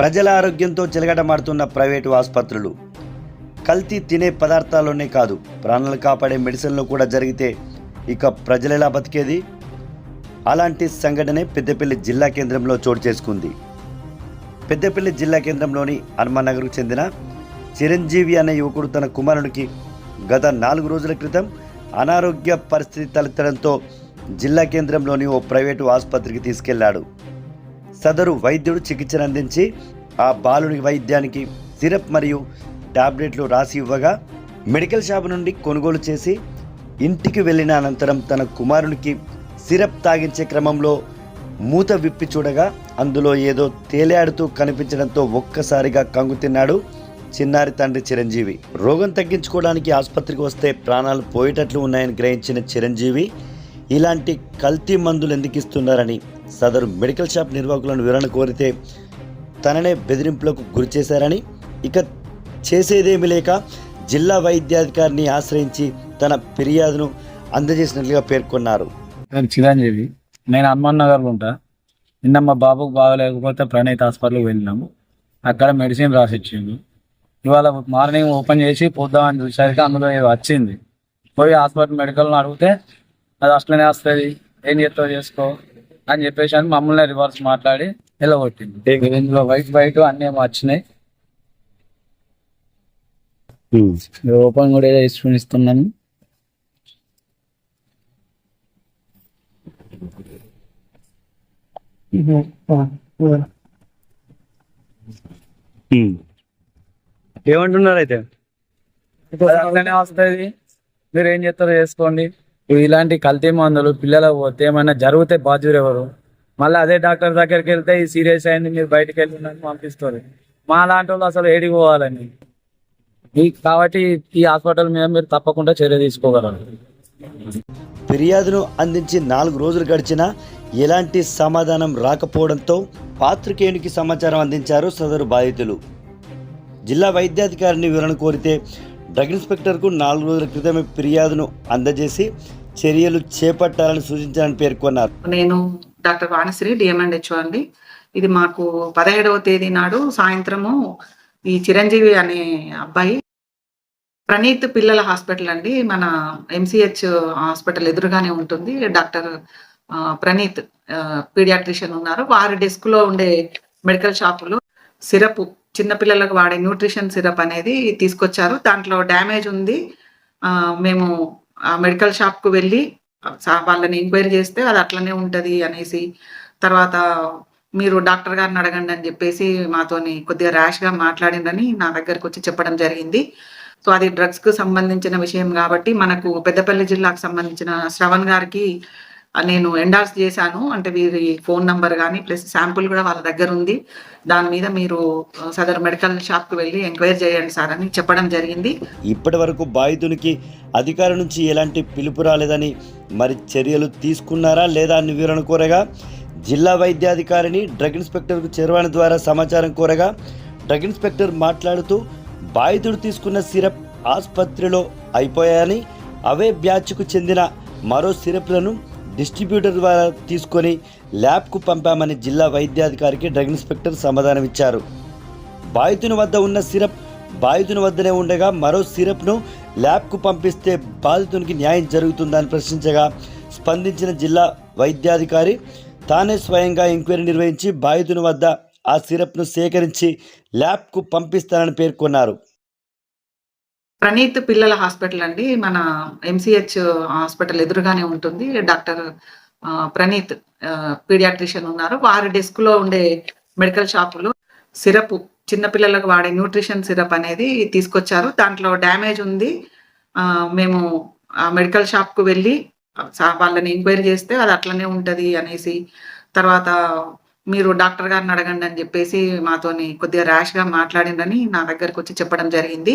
ప్రజల ఆరోగ్యంతో చిలగటమాడుతున్న ప్రైవేటు ఆసుపత్రులు. కల్తీ తినే పదార్థాల్లోనే కాదు ప్రాణాలు కాపాడే మెడిసిన్లో కూడా జరిగితే ఇక ప్రజలెలా బతికేది? అలాంటి సంఘటనే పెద్దపల్లి జిల్లా కేంద్రంలో చోటు చేసుకుంది. పెద్దపల్లి జిల్లా కేంద్రంలోని హనుమానగర్కు చెందిన చిరంజీవి అనే యువకుడు తన కుమారునికి గత నాలుగు రోజుల క్రితం అనారోగ్య పరిస్థితి తలెత్తడంతో జిల్లా కేంద్రంలోని ఓ ప్రైవేటు ఆసుపత్రికి తీసుకెళ్ళాడు. సదరు వైద్యుడు చికిత్సను అందించి ఆ బాలుని వైద్యానికి సిరప్ మరియు టాబ్లెట్లు రాసి ఇవ్వగా మెడికల్ షాప్ నుండి కొనుగోలు చేసి ఇంటికి వెళ్ళిన అనంతరం తన కుమారునికి సిరప్ తాగించే క్రమంలో మూత విప్పి చూడగా అందులో ఏదో తేలియాడుతూ కనిపించడంతో ఒక్కసారిగా కంగు తిన్నాడు చిన్నారి తండ్రి చిరంజీవి. రోగం తగ్గించుకోవడానికి ఆసుపత్రికి వస్తే ప్రాణాలు పోయేటట్లు ఉన్నాయని గ్రహించిన చిరంజీవి ఇలాంటి కల్తీ మందులు ఎందుకు ఇస్తున్నారని సదరు మెడికల్ షాప్ నిర్వాహకులను వివరణ కోరితే తననే బెదిరింపులకు గురి చేశారని ఇక చేసేదేమీ లేక జిల్లా వైద్యాధికారిని ఆశ్రయించి తన ఫిర్యాదును అందజేసినట్లుగా పేర్కొన్నారు. చిరంజీవి. నేను హనుమాన్ నగర్లో ఉంటా. నిన్న మా బాబుకు బాగలేకపోతే ప్రణీత్ హాస్పిటల్కి వెళ్ళినాము. అక్కడ మెడిసిన్ రాసిచ్చిండు. ఇవాళ మార్నింగ్ ఓపెన్ చేసి పోద్దామని చూసేసరికి అందులో వచ్చింది. పోయి హాస్పిటల్ మెడికల్ని అడిగితే అది అట్లనే వస్తుంది. ఏం చేస్తావు చేసుకో అని చెప్పేసి అని మమ్మల్ని రివర్స్ మాట్లాడి వెళ్ళగొట్టింది. ఇందులో వైట్ వైట్ అన్నీ ఏమో వచ్చినాయి. ఓపెన్ కూడా ఏదో ఇస్తు ఇస్తున్నాను. ఏమంటున్నారు అయితే? వస్తుంది. మీరు ఏం చేస్తారో చేసుకోండి. ఇలాంటి కల్తీ మందులు పిల్లలకు పోతే ఏమైనా జరిగితే బాధ్యులు ఎవరు? మళ్ళీ అదే డాక్టర్ దగ్గరికి వెళ్తే ఈ సీరియస్ అయింది మీరు బయటకు వెళ్ళిందని పంపిస్తారు. మా లాంటి వాళ్ళు అసలు ఏడికి పోవాలండి. ఈ కాబట్టి ఈ హాస్పిటల్ మీద మీరు తప్పకుండా చర్య తీసుకోగలరు. ఫిర్యాదును అందించి నాలుగు రోజులు గడిచినా ఎలాంటి సమాధానం రాకపోవడంతో పాత్రికేయునికి సమాచారం అందించారు సదరు బాధితులు. జిల్లా వైద్యాధికారిని వివరణ కోరితే డ్రగ్ ఇన్స్పెక్టర్కు నాలుగు రోజుల క్రితమే ఫిర్యాదును అందజేసి చర్యలు చేపట్టాలని సూచించాలని పేర్కొన్నారు. నేను డాక్టర్ వాణిశ్రీ డిఎంఎండ్హెచ్ఓ అండి ఇది మాకు పదిహేడవ తేదీ నాడు సాయంత్రము ఈ చిరంజీవి అనే అబ్బాయి ప్రణీత్ పిల్లల హాస్పిటల్ అండి. మన ఎంసీహెచ్ హాస్పిటల్ ఎదురుగానే ఉంటుంది. డాక్టర్ ప్రణీత్ పీడియాట్రిషియన్ ఉన్నారు. వారి డెస్క్లో ఉండే మెడికల్ షాపులో సిరప్ చిన్నపిల్లలకు వాడే న్యూట్రిషన్ సిరప్ అనేది తీసుకొచ్చారు. దాంట్లో డ్యామేజ్ ఉంది. మేము ఆ మెడికల్ షాప్కు వెళ్ళి వాళ్ళని ఎంక్వైరీ చేస్తే అది అట్లనే ఉంటుంది అనేసి తర్వాత మీరు డాక్టర్ గారిని అడగండి అని చెప్పేసి మాతోని కొద్దిగా ర్యాష్గా మాట్లాడిందని నా దగ్గరకు వచ్చి చెప్పడం జరిగింది. సో అది డ్రగ్స్కు సంబంధించిన విషయం కాబట్టి మనకు పెద్దపల్లి జిల్లాకు సంబంధించిన శ్రవణ్ గారికి నేను ఎండార్స్ చేశాను. అంటే వీరి ఫోన్ నంబర్ కానీ ప్లస్ శాంపుల్ కూడా వాళ్ళ దగ్గర ఉంది. దాని మీద మీరు సదర్ మెడికల్ షాప్కి వెళ్ళి ఎంక్వైరీ చేయండి సార్ అని చెప్పడం జరిగింది. ఇప్పటి వరకు బాధితునికి అధికారుల నుంచి ఎలాంటి పిలుపు రాలేదని మరి చర్యలు తీసుకున్నారా లేదా అని వివరణ కోరగా జిల్లా వైద్యాధికారిని డ్రగ్ ఇన్స్పెక్టర్కు చేరవాణి ద్వారా సమాచారం కోరగా డ్రగ్ ఇన్స్పెక్టర్ మాట్లాడుతూ బాధితుడు తీసుకున్న సిరప్ ఆసుపత్రిలో అయిపోయాయని అవే బ్యాచ్కు చెందిన మరో సిరప్లను డిస్ట్రిబ్యూటర్ ద్వారా తీసుకొని ల్యాబ్కు పంపామని జిల్లా వైద్యాధికారికి డ్రగ్ ఇన్స్పెక్టర్ సమాధానం ఇచ్చారు. బాధితుని వద్ద ఉన్న సిరప్ బాధితుని వద్దనే ఉండగా మరో సిరప్ను ల్యాబ్కు పంపిస్తే బాధితునికి న్యాయం జరుగుతుందని ప్రశ్నించగా స్పందించిన జిల్లా వైద్యాధికారి తానే స్వయంగా ఎంక్వైరీ నిర్వహించి బాధితుని వద్ద ఆ సిరప్ను సేకరించి ల్యాబ్కు పంపిస్తానని పేర్కొన్నారు. ప్రణీత్ పిల్లల హాస్పిటల్ అండి. మన ఎంసీహెచ్ హాస్పిటల్ ఎదురుగానే ఉంటుంది. డాక్టర్ ప్రణీత్ పీడియాట్రిషియన్ ఉన్నారు. వారి డెస్క్లో ఉండే మెడికల్ షాపులో సిరప్ చిన్నపిల్లలకు వాడే న్యూట్రిషన్ సిరప్ అనేది తీసుకొచ్చారు. దాంట్లో డ్యామేజ్ ఉంది. మేము ఆ మెడికల్ షాప్కు వెళ్ళి వాళ్ళని ఎంక్వైరీ చేస్తే అది అట్లనే ఉంటుంది అనేసి తర్వాత మీరు డాక్టర్ గారిని అడగండి అని చెప్పేసి మాతోని కొద్దిగా ర్యాష్గా మాట్లాడిందని నా దగ్గరకు వచ్చి చెప్పడం జరిగింది.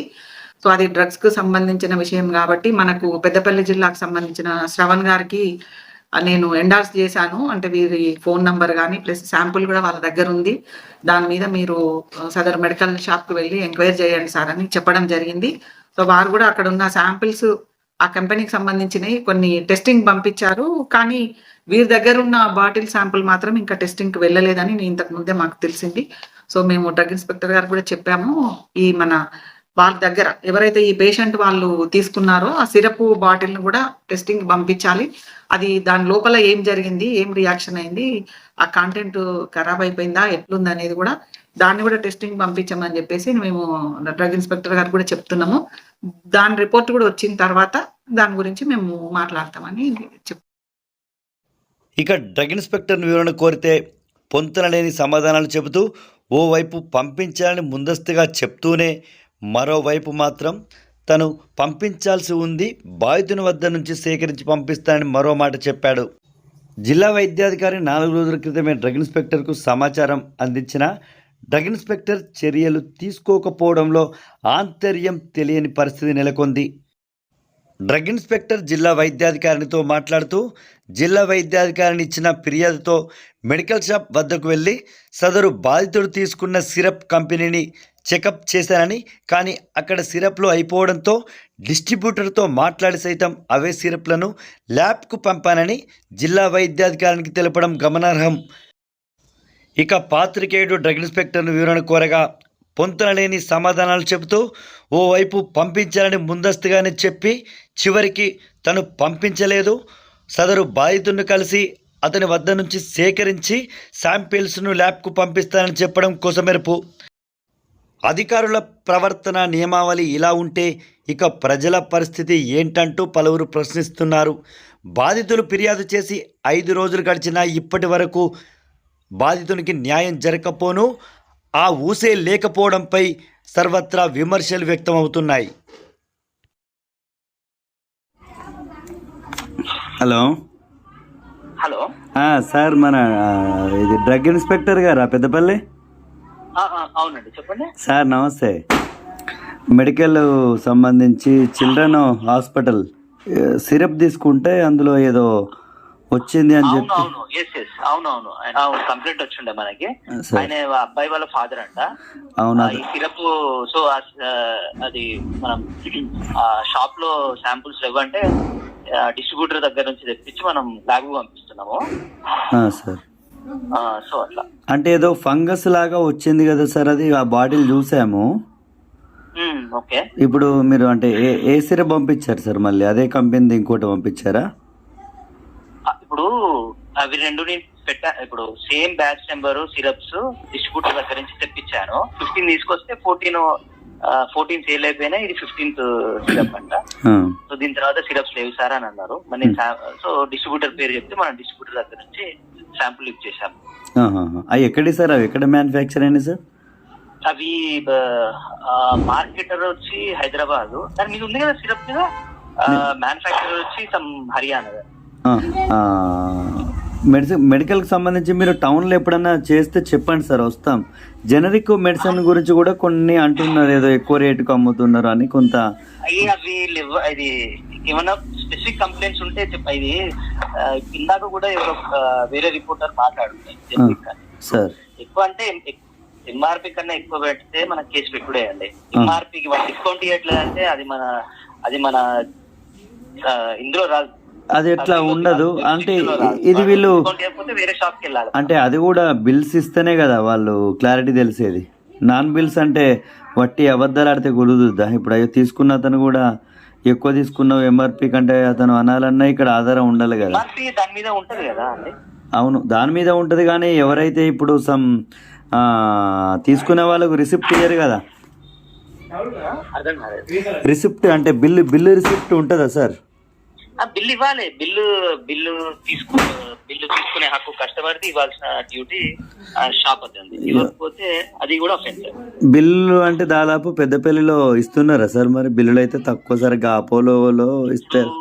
సో అది డ్రగ్స్కు సంబంధించిన విషయం కాబట్టి మనకు పెద్దపల్లి జిల్లాకు సంబంధించిన శ్రవణ్ గారికి నేను ఎండార్స్ చేశాను. అంటే వీరి ఫోన్ నంబర్ కానీ ప్లస్ శాంపుల్ కూడా వాళ్ళ దగ్గర ఉంది. దాని మీద మీరు సదర్ మెడికల్ షాప్కు వెళ్ళి ఎంక్వైరీ చేయండి సార్ అని చెప్పడం జరిగింది. సో వారు కూడా అక్కడ ఉన్న శాంపిల్స్ ఆ కంపెనీకి సంబంధించినవి కొన్ని టెస్టింగ్ పంపించారు. కానీ వీరి దగ్గర ఉన్న బాటిల్ శాంపుల్ మాత్రం ఇంకా టెస్టింగ్కి వెళ్ళలేదని నేను ఇంతకు ముందే మాకు తెలిసింది. సో మేము డ్రగ్ ఇన్స్పెక్టర్ గారు కూడా చెప్పాము. ఈ మన వాళ్ళ దగ్గర ఎవరైతే ఈ పేషెంట్ వాళ్ళు తీసుకున్నారో ఆ సిరప్ బాటిల్ని కూడా టెస్టింగ్ పంపించాలి. అది దాని లోపల ఏం జరిగింది ఏం రియాక్షన్ అయింది ఆ కంటెంట్ ఖరాబ్ అయిపోయిందా ఎట్లుంది అనేది కూడా దాన్ని కూడా టెస్టింగ్ పంపించమని చెప్పేసి మేము డ్రగ్ ఇన్స్పెక్టర్ గారు కూడా చెప్తున్నాము. దాని రిపోర్ట్ కూడా వచ్చిన తర్వాత దాని గురించి మేము మాట్లాడతామని చెప్ ఇక డ్రగ్ ఇన్స్పెక్టర్ వివరణ కోరితే పొంతనలేని సమాధానాలు చెబుతూ ఓవైపు పంపించాలని ముందస్తుగా చెప్తూనే మరోవైపు మాత్రం తను పంపించాల్సి ఉంది బాధితుని వద్ద నుంచి సేకరించి పంపిస్తానని మరో మాట చెప్పాడు. జిల్లా వైద్యాధికారి నాలుగు రోజుల క్రితమే డ్రగ్ ఇన్స్పెక్టర్కు సమాచారం అందించిన డ్రగ్ ఇన్స్పెక్టర్ చర్యలు తీసుకోకపోవడంలో ఆంతర్యం తెలియని పరిస్థితి నెలకొంది. డ్రగ్ ఇన్స్పెక్టర్ జిల్లా వైద్యాధికారినితో మాట్లాడుతూ జిల్లా వైద్యాధికారిని ఇచ్చిన ఫిర్యాదుతో మెడికల్ షాప్ వద్దకు వెళ్ళి సదరు బాధితుడు తీసుకున్న సిరప్ కంపెనీని చెకప్ చేశానని కానీ అక్కడ సిరప్లు అయిపోవడంతో డిస్ట్రిబ్యూటర్తో మాట్లాడి సైతం అవే సిరప్లను ల్యాబ్కు పంపానని జిల్లా వైద్యాధికారికి తెలపడం గమనార్హం. ఇక పాత్రికేయుడు డ్రగ్ ఇన్స్పెక్టర్ను వివరణ కోరగా పొంతనలేని సమాధానాలు చెబుతూ ఓవైపు పంపించాలని ముందస్తుగానే చెప్పి చివరికి తను పంపించలేదు. సదరు బాధితుడిని కలిసి అతని వద్ద నుంచి సేకరించి శాంపిల్స్ను ల్యాబ్కు పంపిస్తానని చెప్పడం కోసమెరుపు. అధికారుల ప్రవర్తన నియమావళి ఇలా ఉంటే ఇక ప్రజల పరిస్థితి ఏంటంటూ పలువురు ప్రశ్నిస్తున్నారు. బాధితులు ఫిర్యాదు చేసి ఐదు రోజులు గడిచినా ఇప్పటి వరకు బాధితునికి న్యాయం జరగకపోను. ఆ ఊసే లేకపోవడంపై సర్వత్రా విమర్శలు వ్యక్తమవుతున్నాయి. హలో? హలో? సార్ మన ఇది డ్రగ్ ఇన్స్పెక్టర్ గారా పెద్దపల్లి? ఆ, ఆ, అవునండి చెప్పండి. సార్ నమస్తే. మెడికల్ సంబంధించి చిల్డ్రన్ హాస్పిటల్ సిరప్ తీసుకుంటే అందులో ఏదో వచ్చింది అని చెప్పి. అవును. ఎస్ ఎస్ అవును అవును. కంప్లైంట్ వచ్చిండే మనకి. ఆయన అబ్బాయి వాళ్ళ ఫాదర్ అంట. అవునా? ఈ సిరప్ సో అది మనం ఆ షాప్లో శాంపుల్స్ ఇవ్వంటే డిస్ట్రిబ్యూటర్ దగ్గర నుంచి తెప్పించి మనం ల్యాబ్ పంపిస్తున్నాము. సార్. సో అట్లా. అంటే ఏదో ఫంగస్ లాగా వచ్చింది కదా సార్ అది ఆ బాటిల్ చూసాము. ఓకే. ఇప్పుడు మీరు అంటే ఏ ఏ సిరప్ పంపించారు సార్ మళ్ళీ? అదే కంపెనీది ఇంకోటి పంపించారా? ఇప్పుడు అవి రెండు నేను పెట్టా ఇప్పుడు same batch number syrups distributor దగ్గర నుంచి తెప్పించాను. ఫిఫ్టీన్ తీసుకొస్తే ఫోర్టీన్ ఫోర్టీన్ సేల్ అయిపోయినా ఇది ఫిఫ్టీన్త్ సిరప్ అంట. సో దీని తర్వాత సిరప్స్ లేవు సార్ అని అన్నారు. మరి నేను సా- డిస్ట్రిబ్యూటర్ పేరు చెప్తే మనం డిస్ట్రిబ్యూటర్ దగ్గర నుంచి శాంపుల్ ఇచ్చేసాము ఆహాహా. అవి ఎక్కడి సార్? అవి ఎక్కడ మ్యానుఫ్యాక్చర్ అయినాయి సార్? అవి మార్కెటర్ వచ్చి హైదరాబాద్. దాని మీద ఉంది కదా సిరప్ మీద? మ్యానుఫాక్చరర్ వచ్చి సమ్ హర్యానా. మెడిసిన్ మెడికల్కి సంబంధించి మీరు టౌన్లో ఎప్పుడన్నా చేస్తే చెప్పండి సార్ వస్తాం. జనరిక్ మెడిసిన్ గురించి కూడా కొన్ని అంటున్నారు ఏదో ఎక్కువ రేటుకు అమ్ముతున్నారు అని కొంత. అవి ఇది ఏమన్నా స్పెసిఫిక్ కంప్లైంట్స్ ఉంటే ఇది ఇందాక కూడా ఎవరో వేరే రిపోర్టర్ మాట్లాడుతుంది సార్. ఎక్కువ అంటే ఎంఆర్పి కన్నా ఎక్కువ పెడితే మన కేసు పెట్టుడే అండి. ఎంఆర్పికి వాళ్ళు డిస్కౌంట్ ఇవ్వట్లేదంటే అది మన అది మన ఇందులో రాదు. అది ఎట్లా ఉండదు. అంటే ఇది వీళ్ళు అంటే అది కూడా బిల్స్ ఇస్తేనే కదా వాళ్ళు క్లారిటీ తెలిసేది. నాన్ బిల్స్ అంటే వట్టి అబద్ధాలు ఆడితే కుదురుద్దా ఇప్పుడు అయ్యో తీసుకున్న అతను కూడా ఎక్కువ తీసుకున్నావు ఎంఆర్పి కంటే అతను అనాలన్నా ఇక్కడ ఆధారం ఉండాలి కదా. దాని మీద ఉంటది కదా అవును దాని మీద ఉంటుంది కానీ ఎవరైతే ఇప్పుడు సమ్ తీసుకునే వాళ్ళకు రిసిప్ట్ ఇయ్యరు కదా. రిసిప్ట్ అంటే బిల్లు బిల్లు రిసిప్ట్ ఉంటుందా సార్? బిల్లు ఇవ్వాలి. బిల్లు బిల్లు తీసుకు బిల్లు తీసుకునే హక్కు కస్టమర్ది ఇవ్వాల్సిన డ్యూటీ షాప్ అవుతుంది ఇవ్వకపోతే అది కూడా అఫెన్స్ బిల్లు అంటే దాదాపు పెద్దపల్లిలో ఇస్తున్నారా సార్ మరి? బిల్లులు అయితే తక్కువ సరిగ్గా అపోలోలో ఇస్తారు.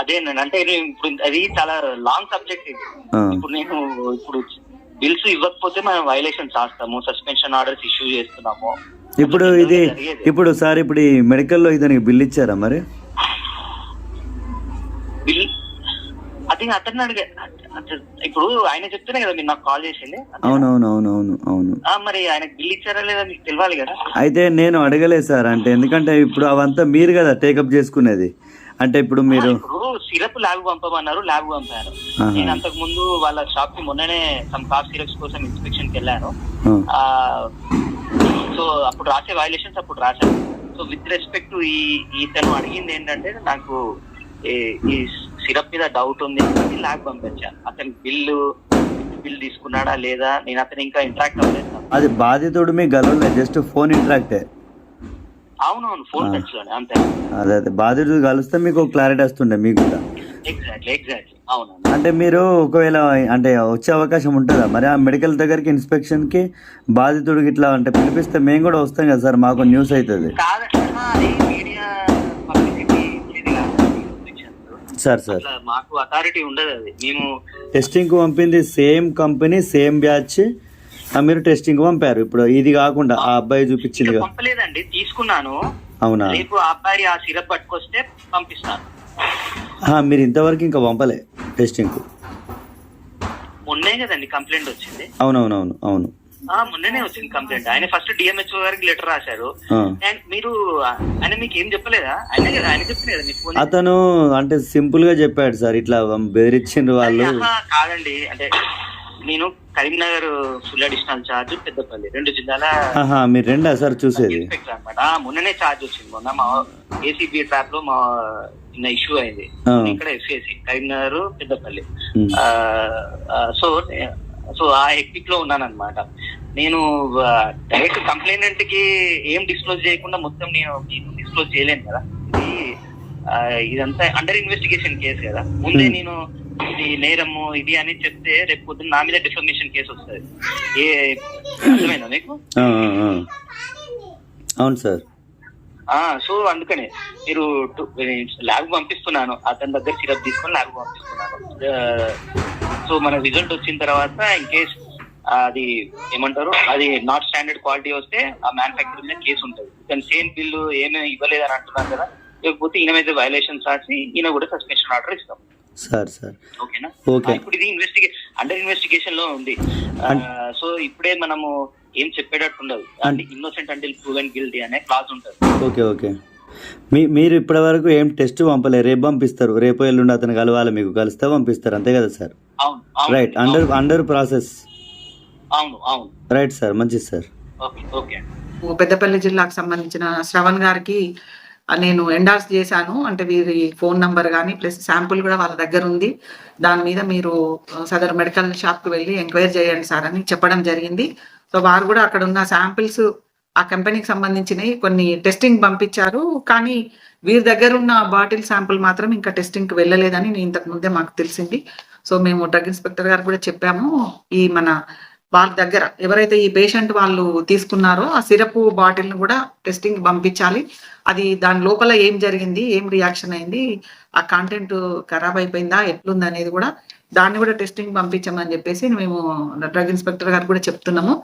అదే అంటే ఇప్పుడు అది చాలా లాంగ్ సబ్జెక్ట్ ఇది. ఇప్పుడు నేను ఇప్పుడు బిల్స్ ఇవ్వకపోతే మనం వైలేషన్ చేస్తాము సస్పెన్షన్ ఆర్డర్స్ ఇష్యూ చేస్తున్నాము. ఇప్పుడు ఇది ఇప్పుడు సార్ ఇప్పుడు ఈ మెడికల్లో ఇతనికి బిల్ ఇచ్చారా మరి? అది అతను అడిగే ఇప్పుడు ఆయన చెప్తేనే కదా మీరు నాకు కాల్ చేసింది. అవునవును అవునవును అవును మరి ఆయనకు బిల్ ఇచ్చారా లేదా మీకు తెలియాలి కదా? అయితే నేను అడగలేదు సార్ అంటే ఎందుకంటే ఇప్పుడు అవంతా మీరు కదా టేకప్ చేసుకునేది. అంటే ఇప్పుడు మీరు సిరప్ ల్యాబ్ పంపమన్నారు ల్యాబ్ పంపారు. నేను అంతకు ముందు వాళ్ళ షాప్కి మొన్ననే సమ్ కాఫ్ సిరప్స్ కోసం ఇన్స్పెక్షన్కి వెళ్ళాను. ఆ. సో అప్పుడు రాసే వైలేషన్స్ అప్పుడు రాశాను. సో విత్ రెస్పెక్ట్ ఈ ఇతను అడిగింది ఏంటంటే నాకు ఈ- సిరప్ మీద డౌట్ ఉంది అని ల్యాబ్ పంపించాను. అతని బిల్లు బిల్ తీసుకున్నాడా లేదా? నేను అతను ఇంకా ఇంటరాక్ట్ అవ్వలేదు అది బాధితుడు మీకు గలవలే జస్ట్ ఫోన్ ఇంటరాక్టే అవునవును ఫోన్. టచ్లోనే అంతే అదే అదే. బాధితుడు కలిస్తే మీకు క్లారిటీ వస్తుండే మీకు కూడా. ఎగ్జాక్ట్లీ ఎగ్జాక్ట్లీ అవునండి అంటే మీరు ఒకవేళ అంటే వచ్చే అవకాశం ఉంటుందా? మరి ఆ మెడికల్ దగ్గరికి ఇన్స్పెక్షన్కి బాధితుడికి ఇట్లా అంటే పిలిపిస్తే మేము కూడా వస్తాం కదా సార్ మాకు న్యూస్ అవుతుంది కాదన్నా అది మీడియా పబ్లిసిటీ ఇది కాదు restrictions. Sir sir. మాకు అథారిటీ ఉండదు అది. మేము టెస్టింగ్కి పంపింది సేమ్ కంపెనీ సేమ్ బ్యాచ్ మీరు టెస్టింగ్ పంపారు. ఇప్పుడు ఇది కాకుండా ఆ అబ్బాయి చూపించింది. పంపలేదండి తీసుకున్నాను. అవునా? రేపు ఆ అబ్బాయి ఆ సిరప్ పట్టుకొస్తే పంపిస్తాను. మీరు ఇంతవరకు ఇంకా పంపలే టెస్టింగ్కు మొన్నే కదండి కంప్లైంట్ వచ్చింది. అవునవునవును అవును. మొన్ననే వచ్చింది కంప్లైంట్. ఆయన ఫస్ట్ డిఎంహెచ్ఓ గారికి లెటర్ రాశారు. And మీరు ఆయన మీకు ఏం చెప్పలేదా? ఆయన ఆయన చెప్పలేదా ఫోన్ అతను అంటే సింపుల్గా చెప్పాడు సార్ ఇట్లా బెదిరించిండ్రు వాళ్ళు. కాదండి. అంటే నేను Karimnagar full additional charge Peddapalli రెండు జిల్లాల మీరు రెండా సార్ చూసేది? అనమాట మొన్ననే ఛార్జ్ వచ్చింది. మొన్న మా ఏసీబీ ట్రాప్లో మా చిన్న ఇష్యూ అయింది. ఇక్కడ FAC Karimnagar Peddapalli. So so ఆ హెక్టిక్లో ఉన్నాను అనమాట నేను డైరెక్ట్ కంప్లైనెంట్కి ఏం డిస్క్లోజ్ చేయకుండా మొత్తం నేను మీకు డిస్క్లోజ్ చేయలేను కదా. ఇది ఇదంతా అండర్ ఇన్వెస్టిగేషన్ కేసు కదా. ముందే Hmm. నేను ఇది నేరము ఇది అని చెప్తే రేపు పొద్దున్న నా మీద డిఫర్మేషన్ కేసు వస్తుంది. ఏ అర్థమైందా మీకు. అవును సార్. సో అందుకనే మీరు ల్యాబ్ పంపిస్తున్నాను. అతని దగ్గర సిరప్ తీసుకొని ల్యాబ్ పంపిస్తున్నాను. సో మన రిజల్ట్ వచ్చిన తర్వాత ఇన్ కేస్ అది ఏమంటారు? అది నాట్ స్టాండర్డ్ క్వాలిటీ వస్తే ఆ మ్యానుఫ్యాక్చరింగ్ మీద కేసు ఉంటుంది. కానీ సేమ్ బిల్లు ఏమీ ఇవ్వలేదు అని అంటున్నారు కదా? లేకపోతే ఈయన మీద వైలేషన్స్ రాసి ఈయన కూడా సస్పెన్షన్ ఆర్డర్ ఇస్తాం. Sir sir. ఓకేనా? ఇప్పుడు ఇది ఇన్వెస్టిగే అండర్ ఇన్వెస్టిగేషన్లో ఉంది. సో ఇప్పుడే మనము ఏం చెప్పేటట్టు ఉండదు. అంటే ఇన్నోసెంట్ అంటే ప్రూవెన్ గిల్టీ అనే క్లాజ్ ఉంటుంది. Okay okay. మీ మీరు ఇప్పటి వరకు ఏం టెస్ట్ పంపలే రేపు పంపిస్తారు. రేపు ఎల్లుండి అతను కలవాలి మీకు. కలిస్తే పంపిస్తారు. అంతే కదా sir? Right under under process అవును అవును. రైట్ సార్ మంచిది సార్ ఓకే ఓకే. పెద్దపల్లి జిల్లాకు సంబంధించిన శ్రవణ్ గారికి నేను ఎండార్స్ చేశాను. అంటే వీరి ఫోన్ నంబర్ కానీ ప్లస్ శాంపుల్ కూడా వాళ్ళ దగ్గర ఉంది. దాని మీద మీరు సదర్ మెడికల్ షాప్కి వెళ్ళి ఎంక్వైరీ చేయండి సార్ అని చెప్పడం జరిగింది. సో వారు కూడా అక్కడ ఉన్న శాంపిల్స్ ఆ కంపెనీకి సంబంధించినవి కొన్ని టెస్టింగ్ పంపించారు. కానీ వీరి దగ్గర ఉన్న బాటిల్ శాంపుల్ మాత్రం ఇంకా టెస్టింగ్కి వెళ్ళలేదని నేను ఇంతకు ముందే మాకు తెలిసింది. సో మేము డ్రగ్ ఇన్స్పెక్టర్ గారు కూడా చెప్పాము. ఈ మన వాళ్ళ దగ్గర ఎవరైతే ఈ పేషెంట్ వాళ్ళు తీసుకున్నారో ఆ సిరప్ బాటిల్ని కూడా టెస్టింగ్ పంపించాలి. అది దాని లోపల ఏం జరిగింది ఏం రియాక్షన్ అయింది ఆ కంటెంట్ ఖరాబ్ అయిపోయిందా ఎట్లుంది అనేది కూడా దాన్ని కూడా టెస్టింగ్ పంపించమని చెప్పేసి మేము డ్రగ్ ఇన్స్పెక్టర్ గారు కూడా చెప్తున్నాము.